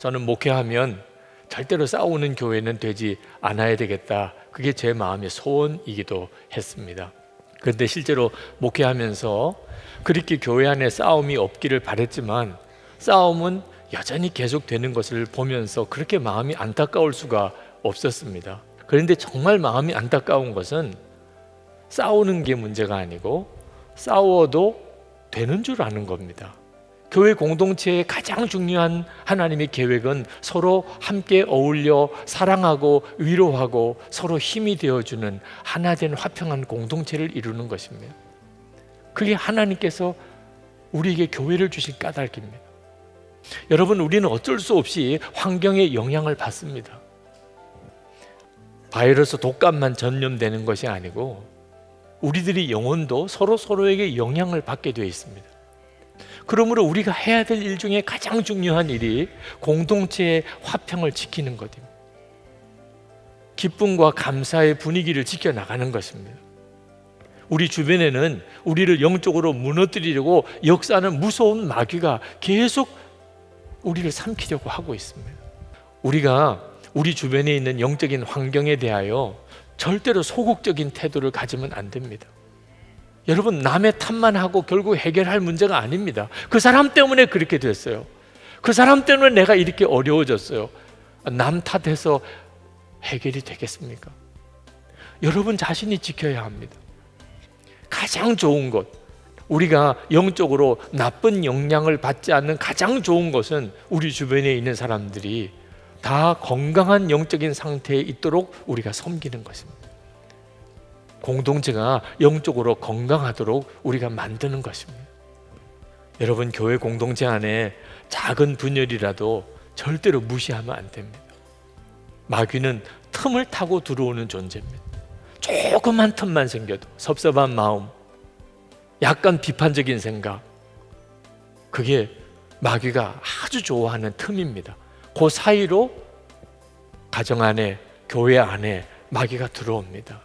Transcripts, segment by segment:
저는 목회하면 절대로 싸우는 교회는 되지 않아야 되겠다. 그게 제 마음의 소원이기도 했습니다. 그런데 실제로 목회하면서 그렇게 교회 안에 싸움이 없기를 바랬지만 싸움은 여전히 계속되는 것을 보면서 그렇게 마음이 안타까울 수가 없었습니다. 그런데 정말 마음이 안타까운 것은 싸우는 게 문제가 아니고 싸워도 되는 줄 아는 겁니다. 교회 공동체의 가장 중요한 하나님의 계획은 서로 함께 어울려 사랑하고 위로하고 서로 힘이 되어주는 하나된 화평한 공동체를 이루는 것입니다. 그게 하나님께서 우리에게 교회를 주신 까닭입니다. 여러분, 우리는 어쩔 수 없이 환경의 영향을 받습니다. 바이러스 독감만 전염되는 것이 아니고 우리들이 영혼도 서로 서로에게 영향을 받게 되어 있습니다. 그러므로 우리가 해야 될 일 중에 가장 중요한 일이 공동체의 화평을 지키는 것입니다. 기쁨과 감사의 분위기를 지켜나가는 것입니다. 우리 주변에는 우리를 영적으로 무너뜨리려고 역사하는 무서운 마귀가 계속 우리를 삼키려고 하고 있습니다. 우리가 우리 주변에 있는 영적인 환경에 대하여 절대로 소극적인 태도를 가지면 안 됩니다. 여러분 남의 탓만 하고 결국 해결할 문제가 아닙니다. 그 사람 때문에 그렇게 됐어요. 그 사람 때문에 내가 이렇게 어려워졌어요. 남 탓해서 해결이 되겠습니까? 여러분 자신이 지켜야 합니다. 가장 좋은 것, 우리가 영적으로 나쁜 영향을 받지 않는 가장 좋은 것은 우리 주변에 있는 사람들이 다 건강한 영적인 상태에 있도록 우리가 섬기는 것입니다. 공동체가 영적으로 건강하도록 우리가 만드는 것입니다. 여러분 교회 공동체 안에 작은 분열이라도 절대로 무시하면 안 됩니다. 마귀는 틈을 타고 들어오는 존재입니다. 조그만 틈만 생겨도 섭섭한 마음, 약간 비판적인 생각, 그게 마귀가 아주 좋아하는 틈입니다. 그 사이로 가정 안에, 교회 안에 마귀가 들어옵니다.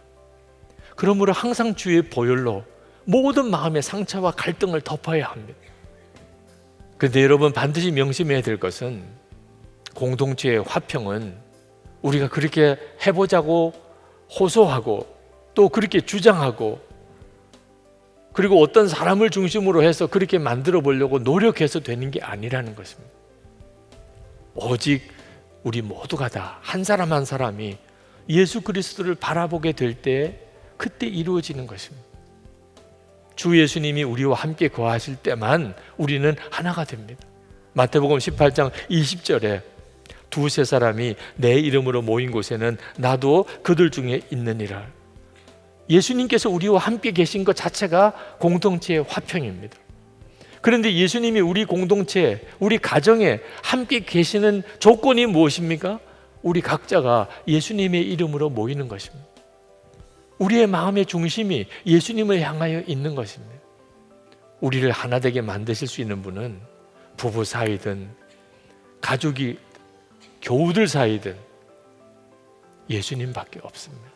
그러므로 항상 주의 보혈로 모든 마음의 상처와 갈등을 덮어야 합니다. 그런데 여러분 반드시 명심해야 될 것은 공동체의 화평은 우리가 그렇게 해보자고 호소하고 또 그렇게 주장하고 그리고 어떤 사람을 중심으로 해서 그렇게 만들어 보려고 노력해서 되는 게 아니라는 것입니다. 오직 우리 모두가 다 한 사람 한 사람이 예수 그리스도를 바라보게 될 때 그때 이루어지는 것입니다. 주 예수님이 우리와 함께 거하실 때만 우리는 하나가 됩니다. 마태복음 18장 20절에 두세 사람이 내 이름으로 모인 곳에는 나도 그들 중에 있느니라. 예수님께서 우리와 함께 계신 것 자체가 공동체의 화평입니다. 그런데 예수님이 우리 공동체, 우리 가정에 함께 계시는 조건이 무엇입니까? 우리 각자가 예수님의 이름으로 모이는 것입니다. 우리의 마음의 중심이 예수님을 향하여 있는 것입니다. 우리를 하나 되게 만드실 수 있는 분은 부부 사이든 가족이 교우들 사이든 예수님밖에 없습니다.